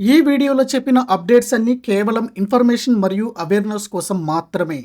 ఈ వీడియోలో చెప్పిన అప్డేట్స్ అన్ని కేవలం ఇన్ఫర్మేషన్ మరియు అవేర్నెస్ కోసం మాత్రమే.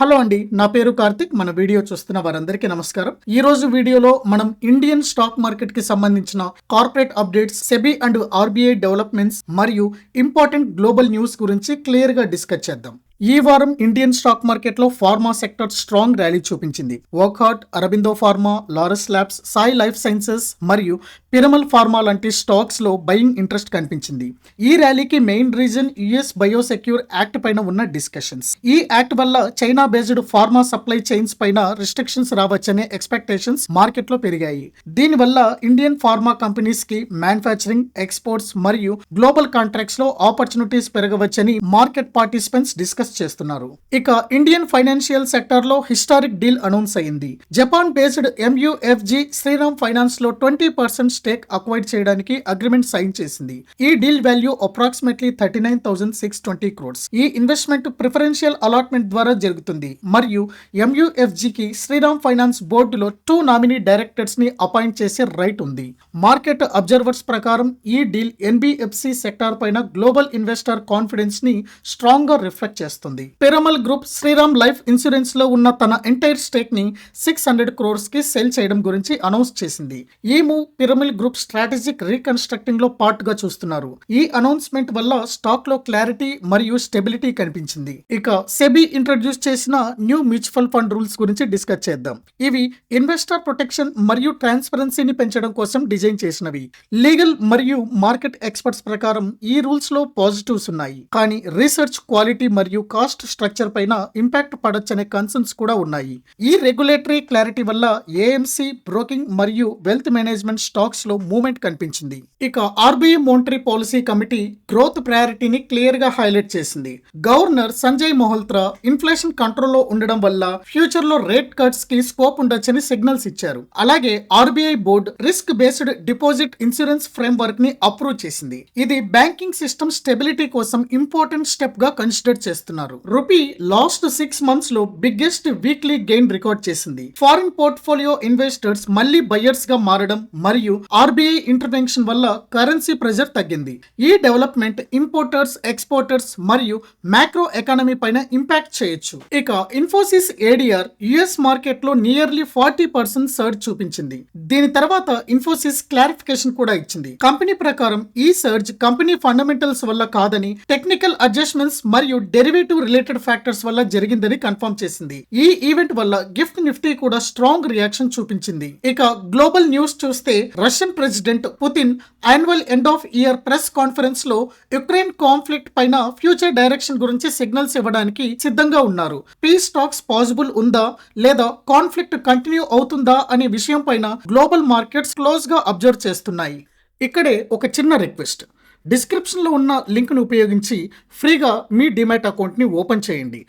హలో అండి నా పేరు కార్తిక్. మన వీడియో చూస్తున్న వారందరికీ నమస్కారం. ఈ రోజు వీడియోలో మనం ఇండియన్ స్టాక్ మార్కెట్కి సంబంధించిన corporate updates SEBI and RBI developments మరియు ఇంపార్టెంట్ గ్లోబల్ న్యూస్ గురించి క్లియర్గా డిస్కస్ చేద్దాం. ఈ వారం ఇండియన్ స్టాక్ మార్కెట్లో ఫార్మా సెక్టర్ స్ట్రాంగ్ ర్యాలీ చూపించింది. Wockhardt Aurobindo pharma Laurus labs Sai life sciences మరియు పిరమల్ ఫార్మా లాంటి స్టాక్స్లో బయింగ్ ఇంట్రెస్ట్ కనిపించింది. ఈ ర్యాలీకి main reason US biosecure act పైన ఉన్న డిస్కషన్స్ ఈ యాక్ట్ వల్ల China based pharma supply chains పైన రిస్ట్రిక్షన్స్ రావచ్చనే ఎక్స్పెక్టేషన్స్ మార్కెట్లో పెరిగాయి. దీనివల్ల ఇండియన్ ఫార్మా కంపెనీస్కి మ్యానుఫ్యాక్చరింగ్ ఎక్స్పోర్ట్స్ మరియు గ్లోబల్ కాంట్రాక్ట్స్లో ఆపర్చునిటీస్ పెరగవచ్చని మార్కెట్ పార్టిసిపెంట్స్ డిస్కస్ చేస్తున్నారు. ఇక ఇండియన్ ఫైనాన్షియల్ సెక్టర్లో హిస్టారిక్ డీల్ అనౌన్స్ అయింది. జపాన్ బేస్డ్ ఎంయుఎఫ్జి శ్రీరామ్ ఫైనాన్స్లో ట్వంటీ పర్సెంట్ స్టేక్ అక్వైర్ చేయడానికి అగ్రిమెంట్ సైన్ చేసింది. ఈ deal value approximately thirty nine thousand six twenty crores ఈ ఇన్వెస్ట్మెంట్ ప్రిఫరెన్షియల్ అలాట్మెంట్ ద్వారా జరుగుతుంది. మరియు ఎంయుఎఫ్జి కి శ్రీరామ్ ఫైనాన్స్ బోర్డులో టూ నామినీ డైరెక్టర్స్ని అపాయింట్ చేసే రైట్ ఉంది. మార్కెట్ అబ్జర్వర్స్ ప్రకారం ఈ డీల్ ఎన్బిఎఫ్సి సెక్టార్ పైన గ్లోబల్ ఇన్వెస్టర్ కాన్ఫిడెన్స్ని స్ట్రాంగ్గా రిఫ్లెక్ట్ చేస్తుంది. పిరమల్ గ్రూప్ శ్రీరామ్ లైఫ్ ఇన్సూరెన్స్లో ఉన్న తన ఎంటైర్ స్టేక్ని సిక్స్ హండ్రెడ్ క్రోర్స్కి సెల్ చేయడం గురించి అనౌన్స్ చేసింది. ఈ మూవ్ పిరమిల్ గ్రూప్ స్ట్రాటజిక్ రీకన్స్ట్రక్టింగ్లో పార్ట్గా చూస్తున్నారు. ఈ అనౌన్స్మెంట్ వల్ల స్టాక్లో క్లారిటీ మరియు స్టెబిలిటీ కనిపించింది. ఇక సెబీ ఇంట్రడ్యూస్ చేసిన న్యూ మ్యూచువల్ ఫండ్ రూల్స్ గురించి డిస్కస్ చేద్దాం. ఇవి ఇన్వెస్టర్ ప్రొటెక్షన్ మరియు ట్రాన్స్పరెన్సీని పెంచడం కోసం డిజైన్ చేసినవి. లీగల్ మరియు మార్కెట్ ఎక్స్పర్ట్స్ ప్రకారం ఈ రూల్స్లో పాజిటివ్స్ ఉన్నాయి. కానీ రీసెర్చ్ క్వాలిటీ మరియు కాస్ట్ స్ట్రక్చర్ పైన ఇంపాక్ట్ పడొచ్చనే కన్సర్న్స్ కూడా ఉన్నాయి. ఈ రెగ్యులేటరీ క్లారిటీ వల్ల ఏఎంసీ బ్రోకింగ్ మరియు వెల్త్ మేనేజ్మెంట్ స్టాక్స్ లో మూమెంట్ కనిపించింది. ఇక RBI monetary policy committee growth ప్రయారిటీని క్లియర్గా హైలైట్ చేసింది. గవర్నర్ సంజయ్ మోహల్త్రా ఇన్ఫ్లేషన్ కంట్రోల్లో ఉండడం వల్ల ఫ్యూచర్లో రేట్ కట్స్కి స్కోప్ ఉండొచ్చని సిగ్నల్స్ ఇచ్చారు. అలాగే RBI board risk based deposit insurance frame వర్క్ని అప్రూవ్ చేసింది. ఇది బ్యాంకింగ్ సిస్టమ్ స్టెబిలిటీ కోసం ఇంపార్టెంట్ స్టెప్గా కన్సిడర్ చేస్తున్నారు. రూపీ లాస్ట్ సిక్స్ మంత్స్లో బిగ్గెస్ట్ వీక్లీ గెయిన్ రికార్డ్ చేసింది. ఫారిన్ పోర్ట్ఫోలియో ఇన్వెస్టర్స్ మళ్ళీ బయర్స్గా మారడం మరియు ఆర్బీఐ ఇంటర్వెన్షన్ వల్ల కరెన్సీ ప్రెజర్ తగ్గింది. ఈ డెవలప్మెంట్ ఇంపోర్టర్స్ ఎక్స్పోర్టర్స్ మరియు మ్యాక్రో ఎకానమీ పైన ఇంపాక్ట్ చేయొచ్చు. ఇక ఇన్ఫోసిస్ ఏడిఆర్ యుఎస్ మార్కెట్లో నియర్లీ ఫార్టీ పర్సెంట్ సర్జ్ చూపించింది. దీని తర్వాత ఇన్ఫోసిస్ క్లారిఫికేషన్ కూడా ఇచ్చింది. కంపెనీ ప్రకారం ఈ సర్జ్ కంపెనీ ఫండమెంటల్స్ వల్ల కాదని టెక్నికల్ అడ్జస్ట్మెంట్స్ మరియు డెరివేటివ్ రిలేటెడ్ ఫ్యాక్టర్స్ వల్ల జరిగిందని కన్ఫర్మ్ చేసింది. ఈ ఈవెంట్ వల్ల గిఫ్ట్ నిఫ్టీ కూడా స్ట్రాంగ్ రియాక్షన్ చూపించింది. ఇక గ్లోబల్ న్యూస్ చూస్తే Russian president Putin annual end of year press కాన్ఫరెన్స్లో యుక్రెయిన్ కాన్ఫ్లిక్ట్ పైన ఫ్యూచర్ డైరెక్షన్ గురించి సిగ్నల్స్ ఇవ్వడానికి సిద్ధంగా ఉన్నారు. పీస్ టాక్స్ పాసిబుల్ ఉందా? లేదా కాన్ఫ్లిక్ట్ కంటిన్యూ అవుతుందా అనే విషయం పైన గ్లోబల్ మార్కెట్స్ క్లోజ్గా అబ్జర్వ్ చేస్తున్నాయి. ఇక్కడే ఒక చిన్న రిక్వెస్ట్ డిస్క్రిప్షన్లో ఉన్న లింక్ను ఉపయోగించి ఫ్రీగా మీ డిమాట్ అకౌంట్ని ఓపెన్ చేయండి.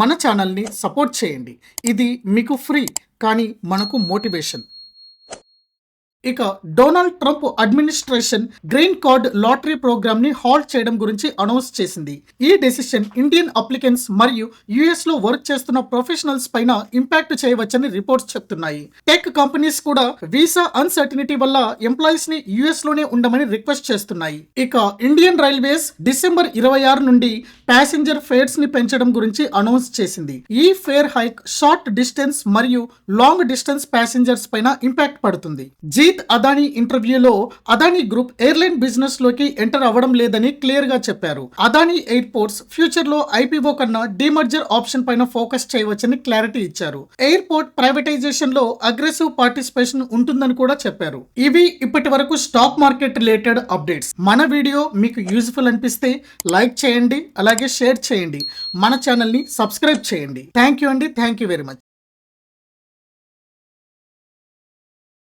మన ఛానల్ని సపోర్ట్ చేయండి. ఇది మీకు ఫ్రీ కానీ మనకు మోటివేషన్ ఇక Donald Trump administration green card lottery ప్రోగ్రామ్ని హాల్ట్ చేయడం గురించి అనౌన్స్ చేసింది. ఈ డెసిషన్ ఇండియన్ అప్లికెంట్స్ మరియు యుఎస్లో వర్క్ చేస్తున్న ప్రొఫెషనల్స్ పైన ఇంపాక్ట్ చేయవచ్చని రిపోర్ట్స్ చెప్తున్నాయి. టెక్ కంపెనీస్ కూడా వీసా అన్సర్టినిటీ వల్ల ఎంప్లాయీస్ని యుఎస్లోనే ఉండమని రిక్వెస్ట్ చేస్తున్నాయి. ఇక ఇండియన్ రైల్వేస్ డిసెంబర్ ఇరవై ఆరు నుండి ప్యాసింజర్ ఫేర్స్ని పెంచడం గురించి అనౌన్స్ చేసింది. ఈ ఫేర్ హైక్ షార్ట్ డిస్టెన్స్ మరియు లాంగ్ డిస్టెన్స్ ప్యాసింజర్స్ పైన ఇంపాక్ట్ పడుతుంది. జీ జీత్ అదానీ ఇంటర్వ్యూలో అదానీ గ్రూప్ ఎయిర్లైన్ బిజినెస్లోకి ఎంటర్ అవ్వడం లేదని క్లియర్గా చెప్పారు. అదానీ ఎయిర్పోర్ట్స్ ఫ్యూచర్లో ఐపీఓ కన్నా డిమర్జర్ ఆప్షన్ పైన ఫోకస్ చేయవచ్చని క్లారిటీ ఇచ్చారు. ఎయిర్పోర్ట్ ప్రైవేటైజేషన్లో అగ్రెసివ్ పార్టిసిపేషన్ ఉంటుందని కూడా చెప్పారు. ఇవి ఇప్పటి వరకు స్టాక్ మార్కెట్ రిలేటెడ్ అప్డేట్స్. మన వీడియో మీకు యూజ్ఫుల్ అనిపిస్తే లైక్ చేయండి అలాగే షేర్ చేయండి. మన ఛానల్ని సబ్స్క్రైబ్ చేయండి. థ్యాంక్ యూ అండి. Thank you very much.